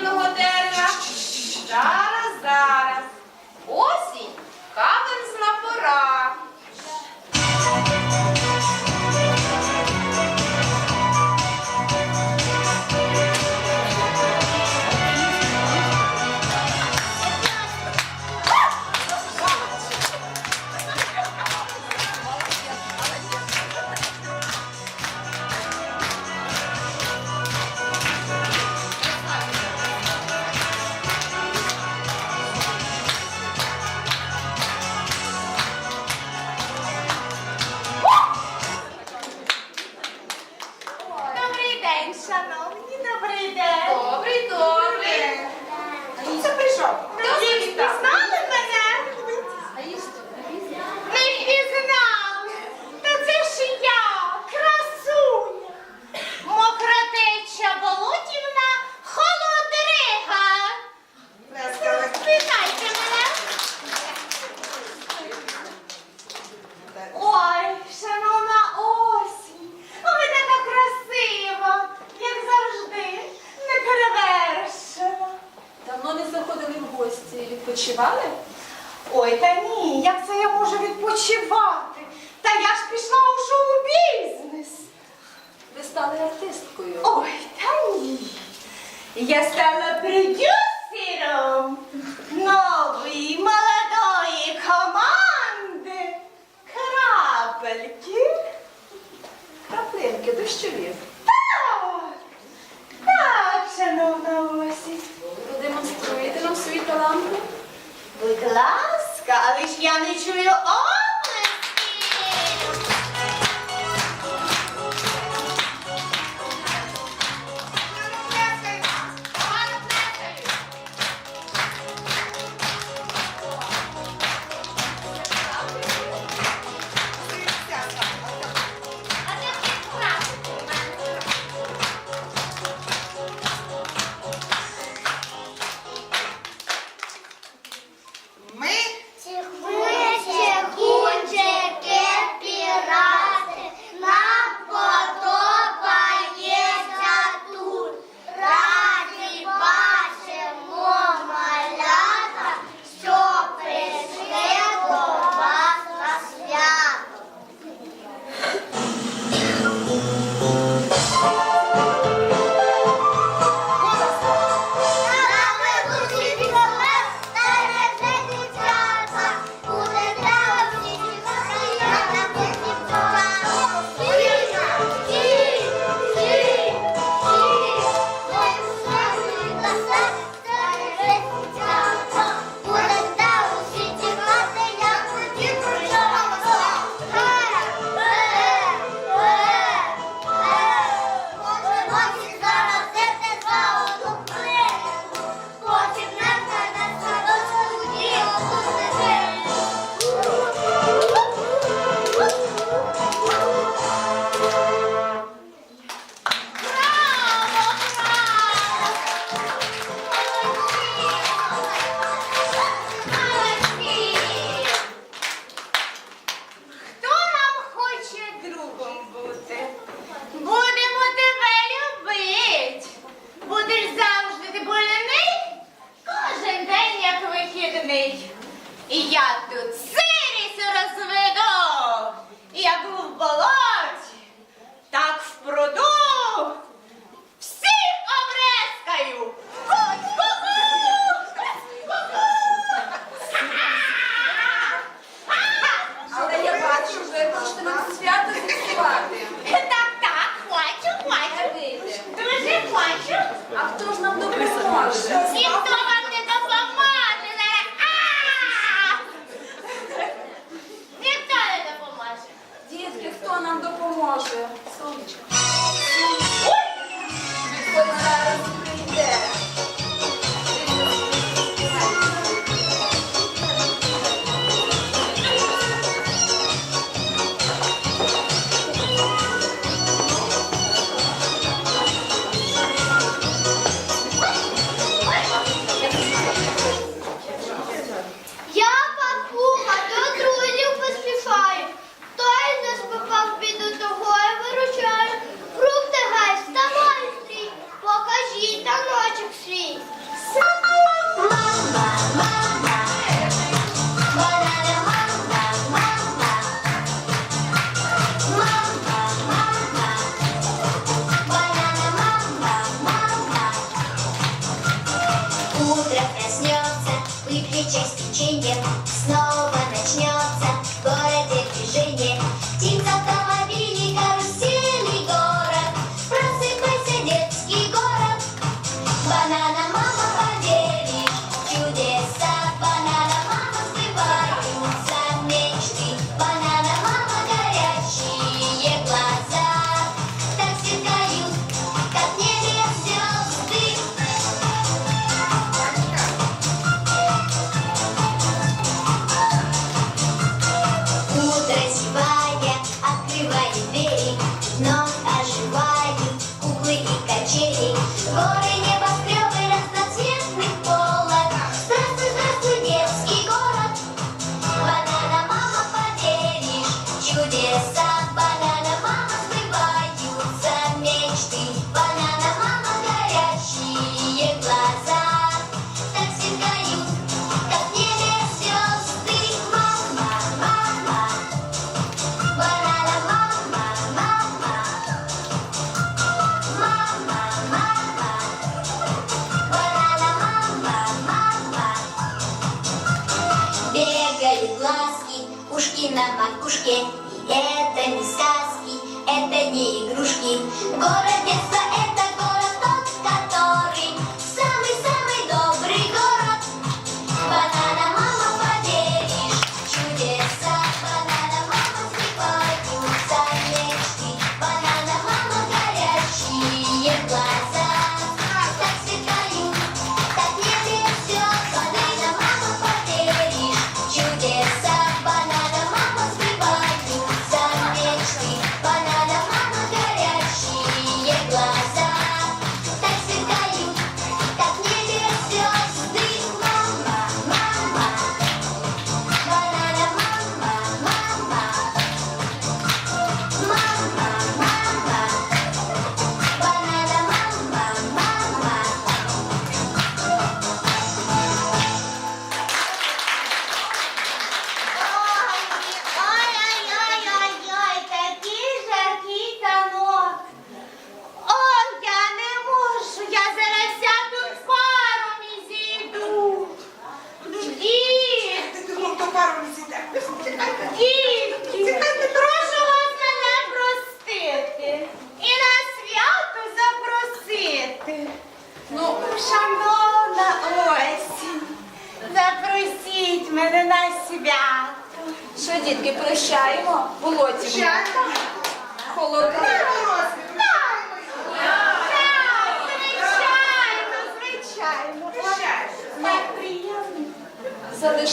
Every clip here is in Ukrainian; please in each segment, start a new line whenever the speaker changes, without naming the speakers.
подібного те.
таки дощові?
Так, так, шановна осінь.
Продемонструєте нам свої таланти?
Будь ласка, але ж я не чую.
Thank you.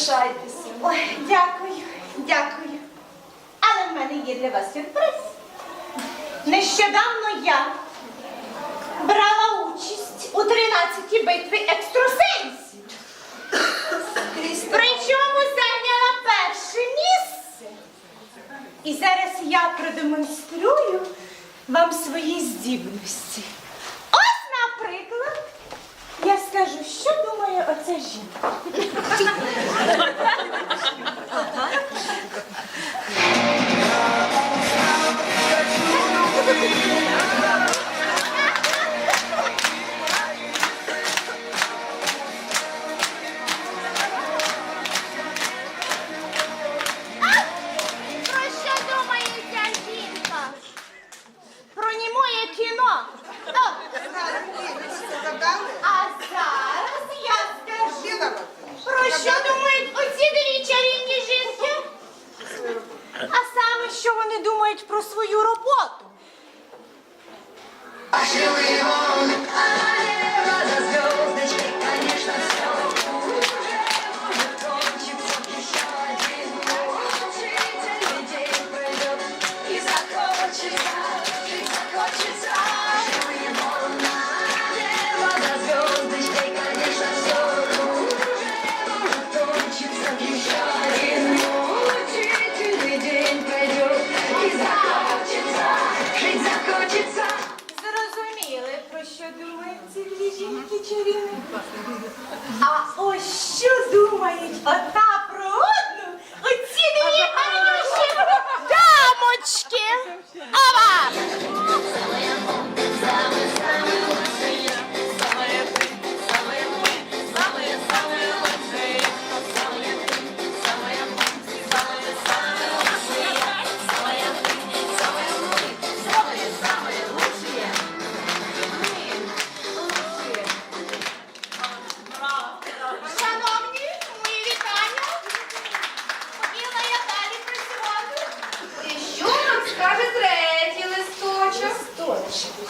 Залишайтеся.
Ой, дякую, дякую. Але в мене є для вас сюрприз. Нещодавно я брала участь у 13-й битві екстрасенсів. Причому зайняла перше місце. І зараз я продемонструю вам свої здібності. оце жінка. які чарівні. А ось що думають отак?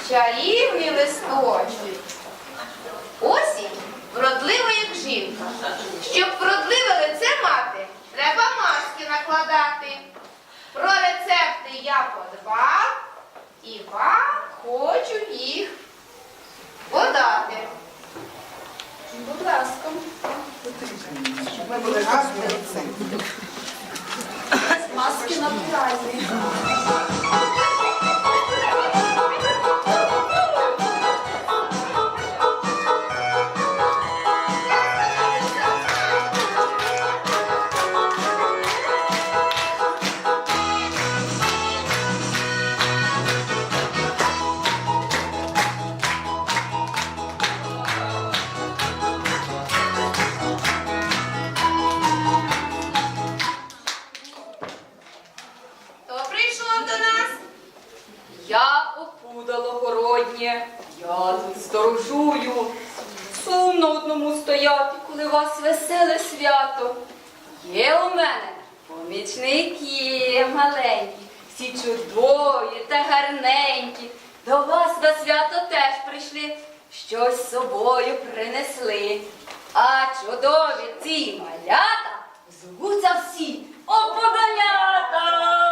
чарівний листочок. Осінь вродлива, як жінка.
Щоб вродливе лице мати, треба маски накладати. Про рецепти я подбав і вам хочу їх подати.
Будь ласка. Маски натуральні.
Я опудало городнє, я тут сторожую. Сумно одному стояти, коли вас веселе свято. Є у мене помічники маленькі, всі чудові та гарненькі. До вас на свято теж прийшли, щось з собою принесли. А чудові ці малята звуться всі оподалята.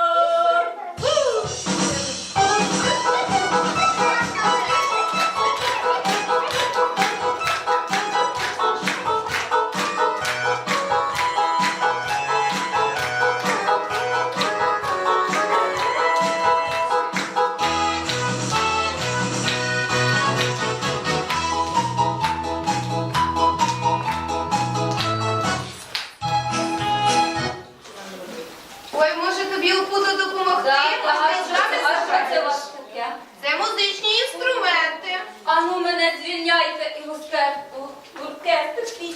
оркестр свій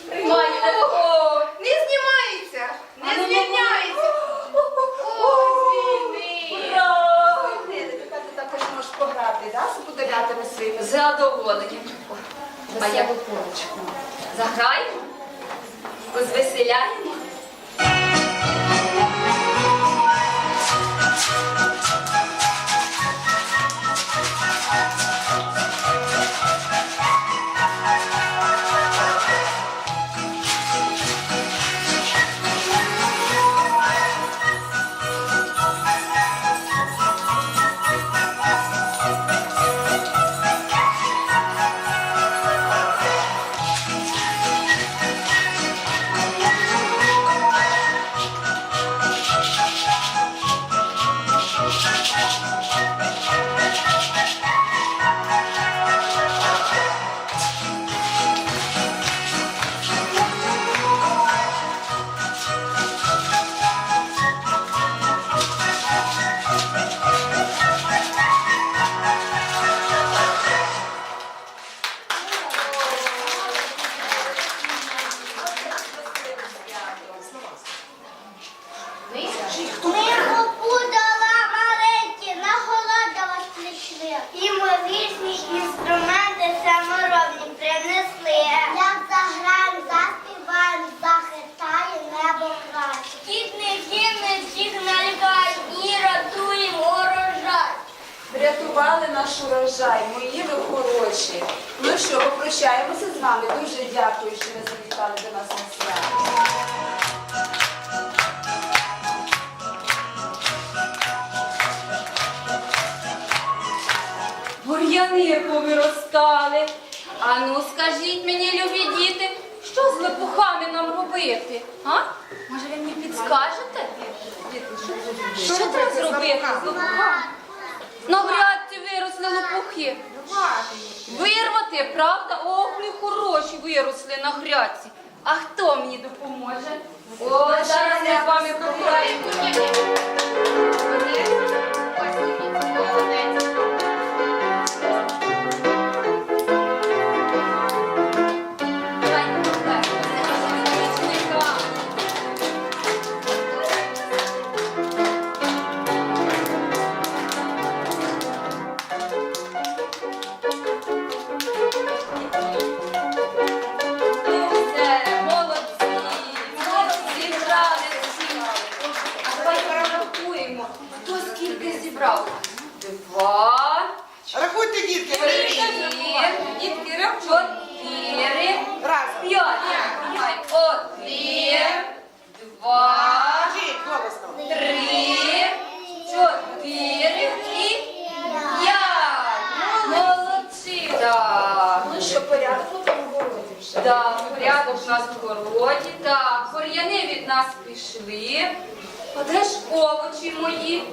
Врятували наш урожай, мої ви хороші. Ну що, попрощаємося з вами. Дуже дякую, що ви завітали до нас на свято.
Бур'яни повиростали. А ну скажіть мені, любі діти, що з лопухами нам робити? А? Може ви мені підскажете? Що треба зробити з лопухами? Навряд виросли лопухи. Вирвати, правда? Ох, не хороші виросли на грядці. А хто мені допоможе? О, зараз я з вами пограємо. Пішли. А де ж овочі мої?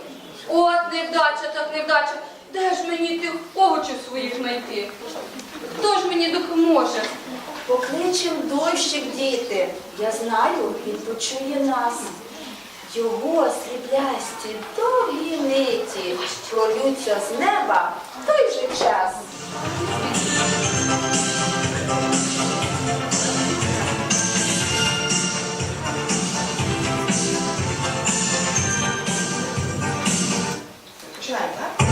От невдача, так невдача. Де ж мені тих овочів своїх знайти? Хто ж мені допоможе?
Покличем дощик, діти. Я знаю, він почує нас. Його сріблясті довгі ниті пролються з неба той же час. Trzymaj, tak? Tá?